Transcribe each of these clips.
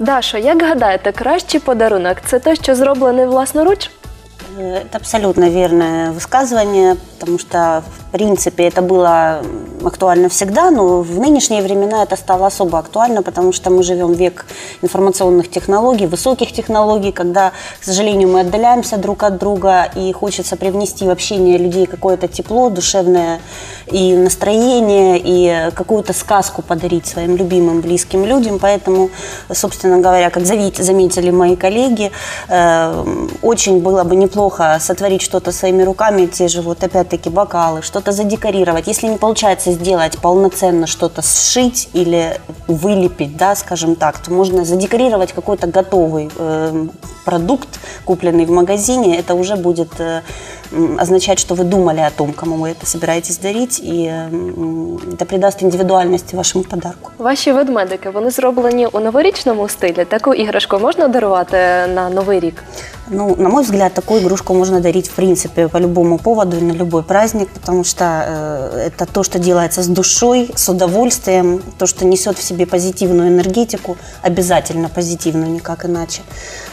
Дашо, як гадаєте, кращий подарунок це той, що зроблений власноруч? Это абсолютно верное высказывание, потому что, принципе, это было актуально всегда, но в нынешние времена это стало особо актуально, потому что мы живем век информационных технологий, высоких технологий, когда, к сожалению, мы отдаляемся друг от друга, и хочется привнести в общение людей какое-то тепло, душевное и настроение, и какую-то сказку подарить своим любимым, близким людям. Поэтому, собственно говоря, как заметили мои коллеги, э, очень было бы неплохо сотворить что-то своими руками, те же вот опять-таки бокалы, что-то задекорировать. Если не получается сделать полноценно что-то сшить или вылепить, да, скажем так, то можно задекорировать какой-то готовый э, продукт, купленный в магазине. Это уже будет э, м, означать, что вы думали о том, кому вы это собираетесь дарить, и м, это придаст индивидуальности вашему подарку. Ваші ведмедики вони зроблені у новорічному стилі. Таку іграшку можна дарувати на новий рік? Ну, на мой взгляд, такую игрушку можно дарить, в принципе, по любому поводу и на любой праздник, потому что э, это то, что делается с душой, с удовольствием, то, что несет в себе позитивную энергетику, обязательно позитивную, никак иначе.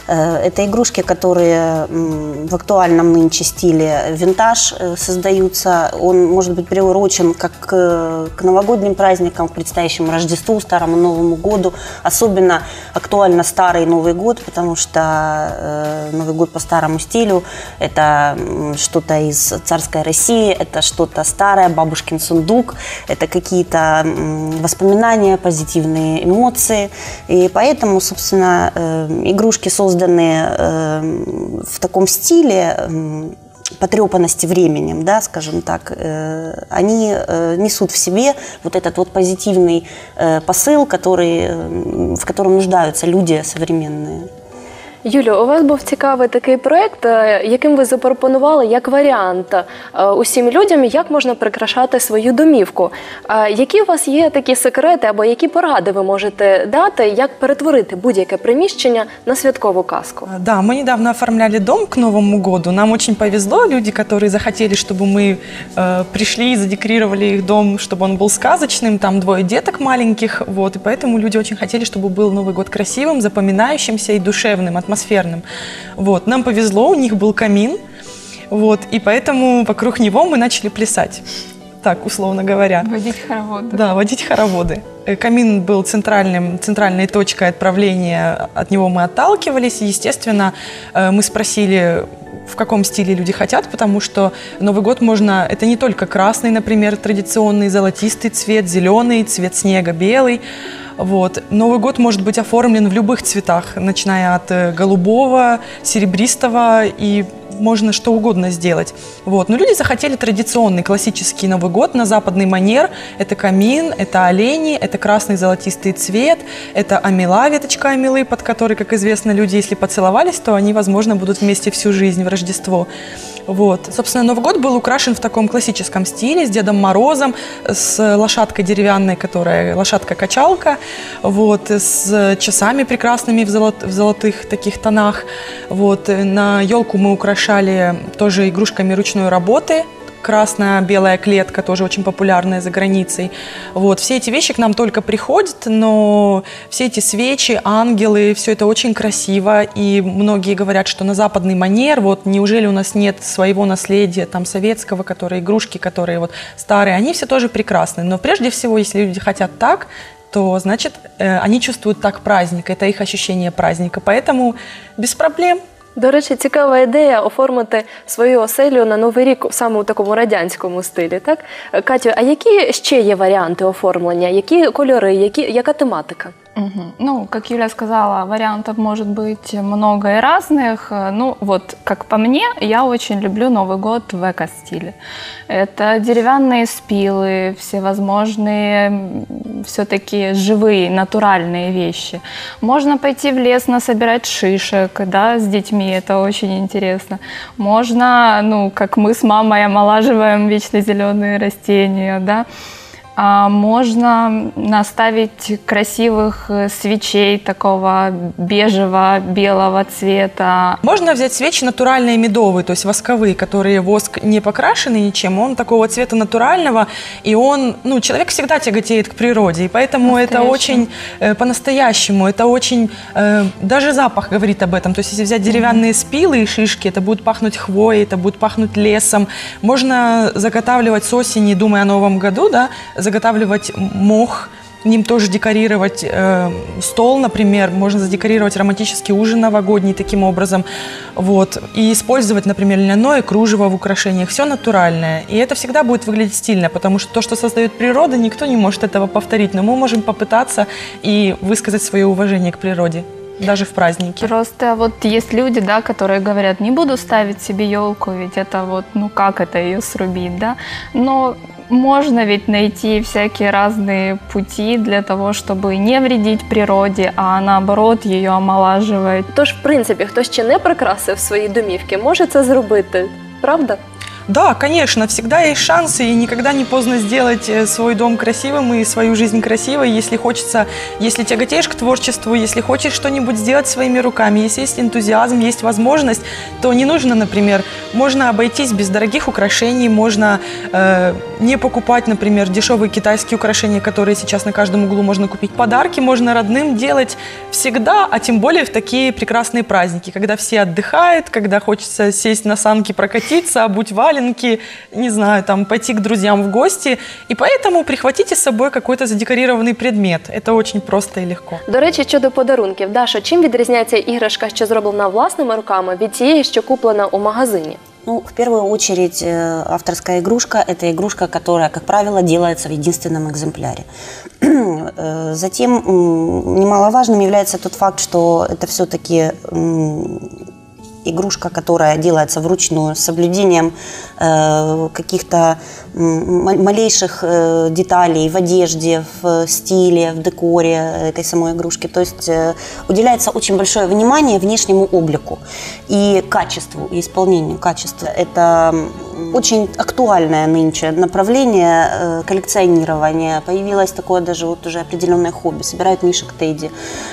Э, это игрушки, которые м, в актуальном нынче стиле винтаж э, создаются. Он может быть приурочен как к, к новогодним праздникам, к предстоящему Рождеству, Старому Новому году. Особенно актуально Старый Новый год, потому что э, Новый год по старому стилю – это что-то из царской России, это что-то старое, бабушкин сундук, это какие-то воспоминания, позитивные эмоции. И поэтому, собственно, э, игрушки, созданные э, в таком стиле, потрепанности временем, да, скажем так, э, они э, несут в себе вот этот вот позитивный э, посыл, который, э, в котором нуждаются люди современные. Юлю, у вас був цікавий такий проект, е, яким ви запропонували як варіант е, усім людям, як можна прикрашати свою домівку. Е, Які у вас є такі секрети або які поради ви можете дати, як перетворити будь-яке приміщення на святкову казку? А, Да, мы недавно оформляли дом к Новому году. Нам очень повезло, люди, которые захотели, чтобы мы э, пришли и задекорировали их дом, чтобы он был сказочным. Там двое деток маленьких, вот, и поэтому люди очень хотели, чтобы был Новый год красивым, запоминающимся и душевным, атмосферным. Вот, нам повезло, у них был камин, вот, и поэтому вокруг него мы начали плясать. Так, условно говоря. Водить хоровод. Да, водить хороводы. Э, Камин был центральным, центральной точкой отправления, от него мы отталкивались. И, естественно, э, мы спросили, в каком стиле люди хотят, потому что Новый год можно... Это не только красный, например, традиционный, золотистый цвет, зеленый, цвет снега, белый. Вот. Новый год может быть оформлен в любых цветах, начиная от э, голубого, серебристого и можно что угодно сделать. Вот. Но люди захотели традиционный классический Новый год на западный манер. Это камин, это олени, это красный золотистый цвет, это амела, веточка амелы, под которой, как известно, люди, если поцеловались, то они, возможно, будут вместе всю жизнь в Рождество. Вот. Собственно, Новый год был украшен в таком классическом стиле, с Дедом Морозом, с лошадкой деревянной, которая лошадка-качалка, вот, с часами прекрасными в, золот- в золотых таких тонах. Вот. На елку мы украшали тоже игрушками ручной работы, красная-белая клетка, тоже очень популярная за границей. Вот. Все эти вещи к нам только приходят, но все эти свечи, ангелы, все это очень красиво. И многие говорят, что на западный манер, вот неужели у нас нет своего наследия, там, советского, которые игрушки, которые вот старые, они все тоже прекрасны. Но прежде всего, если люди хотят так, то значит э, они чувствуют так праздник, это их ощущение праздника. Поэтому без проблем. До речі, цікава ідея оформити свою оселю на новий рік саме у такому радянському стилі. Так, Катю, а які ще є варіанти оформлення? Які кольори, які яка тематика? Мгм. Ну, как Юля сказала, вариантов может быть много и разных. Ну, вот, как по мне, я очень люблю Новый год в эко-стиле. Это деревянные спилы, всевозможные все-таки живые, натуральные вещи. Можно пойти в лес насобирать шишек, да, с детьми, это очень интересно. Можно, ну, как мы с мамой омолаживаем вечно зеленые растения, да. А можно наставить красивых э, свечей такого бежевого, белого цвета. Можно взять свечи натуральные медовые, то есть восковые, которые воск не покрашены ничем, он такого цвета натурального, и он, ну, человек всегда тяготеет к природе, и поэтому это очень э, по-настоящему, это очень, э, даже запах говорит об этом, то есть если взять деревянные спилы и шишки, это будет пахнуть хвоей, это будет пахнуть лесом, можно заготавливать с осени, думая о Новом году, да, заготавливать мох, ним тоже декорировать э, стол, например, можно задекорировать романтический ужин новогодний таким образом, вот, и использовать, например, льняное кружево в украшениях, все натуральное, и это всегда будет выглядеть стильно, потому что то, что создает природа, никто не может этого повторить, но мы можем попытаться и высказать свое уважение к природе даже в праздники. Просто вот есть люди, да, которые говорят, не буду ставить себе елку, ведь это вот, ну как это ее срубить, да? Но можно ведь найти всякие разные пути для того, чтобы не вредить природі, а наоборот її омолаживать. Тож, в принципі, хто ще не прикрасив свої домівки, може це зробити, правда? Да, конечно, всегда есть шансы, и никогда не поздно сделать э, свой дом красивым и свою жизнь красивой, если хочется, если тяготеешь к творчеству, если хочешь что-нибудь сделать своими руками, если есть энтузиазм, есть возможность, то не нужно, например, можно обойтись без дорогих украшений, можно э, не покупать, например, дешевые китайские украшения, которые сейчас на каждом углу можно купить. Подарки можно родным делать всегда, а тем более в такие прекрасные праздники, когда все отдыхают, когда хочется сесть на санки, прокатиться, обуть вали, валенки, не знаю, там, пойти к друзьям в гости. И поэтому прихватите с собой какой-то задекорированный предмет. Это очень просто и легко. До речі, щодо подарунків, Даша, чим відрізняється іграшка, що зроблена власними руками, від тієї, що куплена у магазині? Ну, в первую очередь, э, авторская игрушка – это игрушка, которая, как правило, делается в единственном экземпляре. Э, затем немаловажным является тот факт, что это все-таки игрушка, которая делается вручную, с соблюдением э, каких-то малейших э, деталей в одежде, в стиле, в декоре этой самой игрушки. То есть э, уделяется очень большое внимание внешнему облику и качеству, и исполнению качества. Это очень актуальное нынче направление э, коллекционирования. Появилось такое даже вот уже определенное хобби. Собирают мишек Тедди,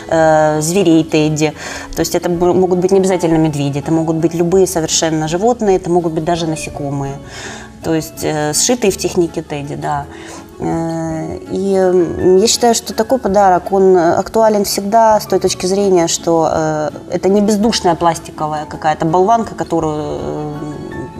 зверей Тедди. То есть это могут быть не обязательно медведи, это могут быть любые совершенно животные, это могут быть даже насекомые то есть э, сшитые в технике Тедди, да. Э, и я считаю, что такой подарок, он актуален всегда с той точки зрения, что э, это не бездушная пластиковая какая-то болванка, которую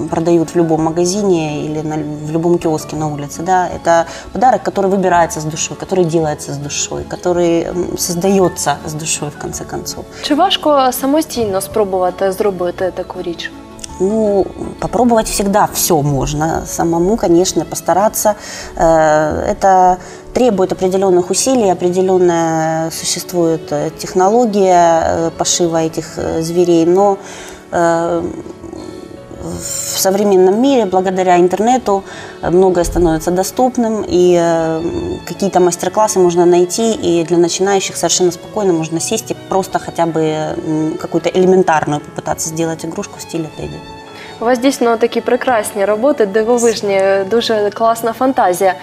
продают в любом магазине или на, в любом киоске на улице, да, это подарок, который выбирается с душой, который делается с душой, который создается с душой в конце концов. Чи важко самостійно спробувати зробити таку річ? Ну, попробовать всегда все можно. Самому, конечно, постараться. Э, это требует определенных усилий, определенная существует э, технология э, пошива этих зверей, но в современном мире благодаря интернету многое становится доступным, и какие-то мастер-классы можно найти, и для начинающих совершенно спокойно можно сесть и просто хотя бы какую-то элементарную попытаться сделать игрушку в стиле Тедди. У вас дійсно такі прекрасні роботи, дивовижні, дуже класна фантазія.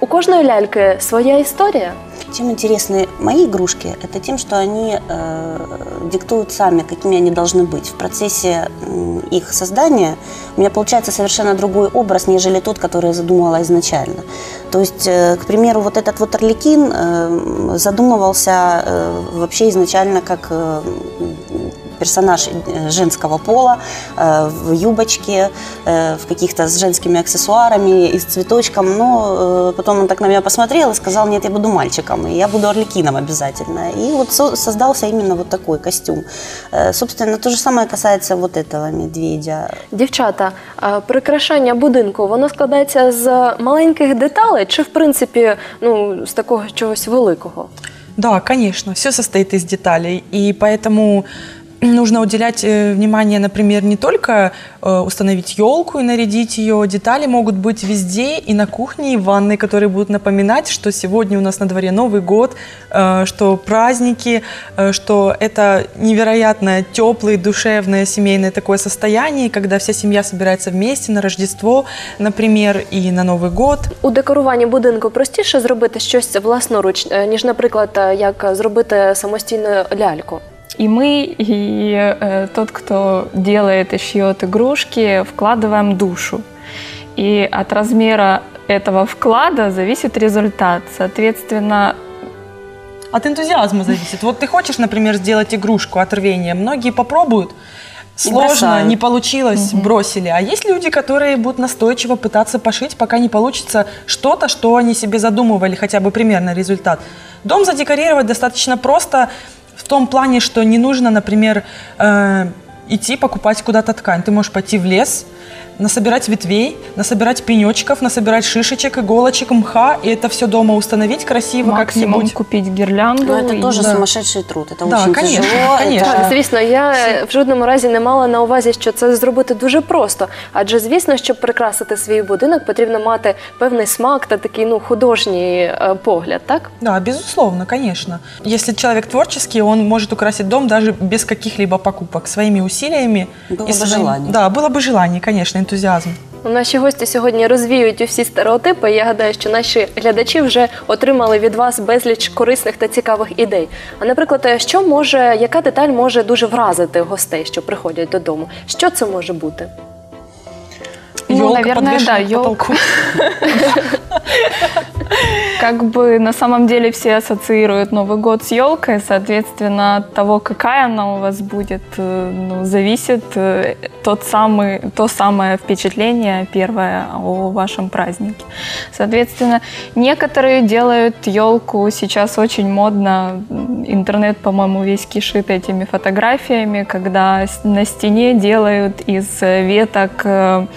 У кожної ляльки своя історія. Чем интересны мои игрушки, это тем, что они э, диктуют сами, какими они должны быть. В процессе э, их создания у меня получается совершенно другой образ, нежели тот, который я задумывала изначально. То есть, э, к примеру, вот этот вот Орликин э, задумывался э, вообще изначально как э, персонаж э, женского пола э, в юбочке, э, в каких-то с женскими аксессуарами и с цветочком. Но потом он так на меня посмотрел и сказал, нет, я буду мальчиком, и я буду Орликином обязательно. И вот создался именно вот такой костюм. Собственно, то же самое касается вот этого медведя. Дівчата, прикрашання будинку, воно складається з маленьких деталей чи, в принципі, ну, з такого чогось великого? Да, конечно, все состоит из деталей, и поэтому нужно уделять э, внимание, например, не только э, установить елку и нарядить ее. Детали могут быть везде, и на кухне, и в ванной, которые будут напоминать, что сегодня у нас на дворе Новый год, э, что праздники, э, что это невероятно теплое, душевное, семейное такое состояние, когда вся семья собирается вместе на Рождество, например, и на Новый год. У декоруванні будинку простіше зробити щось власноруч, е, ніж, наприклад, е, як зробити самостійну ляльку. И мы, и э, тот, кто делает и шьет игрушки, вкладываем душу. И от размера этого вклада зависит результат. Соответственно, От энтузиазма зависит. Вот ты хочешь, например, сделать игрушку от рвения. Многие попробуют, сложно, бросают. не получилось, бросили. А есть люди, которые будут настойчиво пытаться пошить, пока не получится что-то, что они себе задумывали, хотя бы примерно результат. Дом задекорировать достаточно просто в том плане, что не нужно, например, э, идти покупать куда-то ткань. Ты можешь пойти в лес, насобирать ветвей, насобирать пенечков, насобирать шишечек, иголочек, мха, и это все дома установить красиво максимум как-нибудь. купить гирлянду. Но это и- тоже да. сумасшедший труд. Это Да, очень конечно, тяжело. конечно. это- Так, звісно, я в жодному разі не мала на увазі, що це зробити дуже просто. Адже, звісно, щоб прикрасити свій будинок, потрібно мати певний смак та такий ну художній е, погляд, так? Да, безусловно, конечно. Если человек творческий, он может украсить дом даже без каких-либо покупок, своими усилиями. Было и бы желание. Да, было бы желание, конечно, энтузиазм. Наші гості сьогодні розвіюють усі стереотипи. Я гадаю, що наші глядачі вже отримали від вас безліч корисних та цікавих ідей. А наприклад, що може, яка деталь може дуже вразити гостей, що приходять додому? Що це може бути? Ну, Ёлка наверное, подвешена да, к потолку. Как бы на самом деле все ассоциируют Новый год с елкой, соответственно, от того, какая она у вас будет, э, ну, зависит э, тот самый, то самое впечатление первое о вашем празднике. Соответственно, некоторые делают елку сейчас очень модно. Интернет, по-моему, весь кишит этими фотографиями, когда на стене делают из веток э,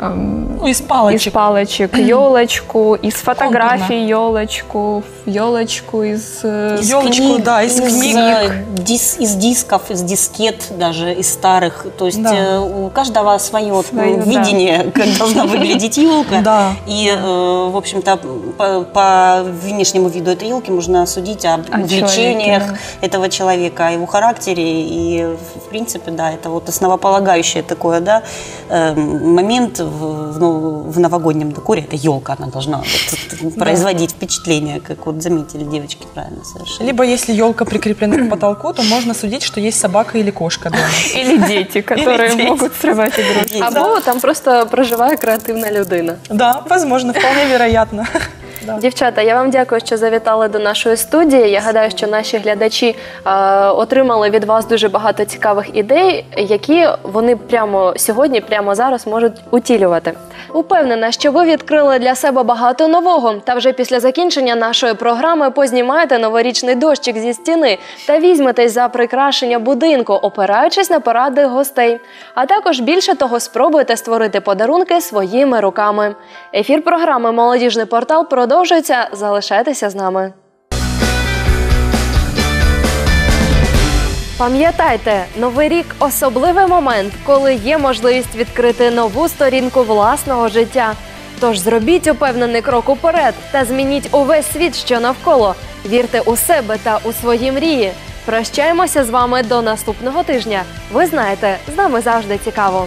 эм, Ну, из палочек. из палочек елочку, из фотографий елочку, елочку из... э, Из Ёлочку, книг, да, из книг. э, дис- из дисков, из дискет даже, из старых. То есть Да. э, у каждого свое, Своё, э, да. видение, как должна выглядеть елка. Да. И, э, в общем-то, по, по внешнему виду этой елки можно судить об О увлечениях человеке, этого человека, о его характере. И, в принципе, да, это вот основополагающее такое, да, э, момент в, в в новогоднем декоре. Это елка, она должна вот производить впечатление, как вот заметили девочки правильно совершенно. Либо если елка прикреплена к потолку, то можно судить, что есть собака или кошка дома. Или дети, которые могут срывать игрушки. Або там просто проживає креативна людина. Да, возможно, вполне вероятно. Дівчата, я вам дякую, що завітали до нашої студії. Я гадаю, що наші глядачі е, отримали від вас дуже багато цікавих ідей, які вони прямо сьогодні, прямо зараз можуть утілювати. Упевнена, що ви відкрили для себе багато нового. Та вже після закінчення нашої програми познімаєте новорічний дощик зі стіни та візьметесь за прикрашення будинку, опираючись на поради гостей. А також більше того, спробуйте створити подарунки своїми руками. Ефір програми Молодіжний портал продовжується. Залишайтеся з нами. Пам'ятайте, новий рік особливий момент, коли є можливість відкрити нову сторінку власного життя. Тож зробіть упевнений крок уперед та змініть увесь світ, що навколо. Вірте у себе та у свої мрії. Прощаємося з вами до наступного тижня. Ви знаєте, з нами завжди цікаво.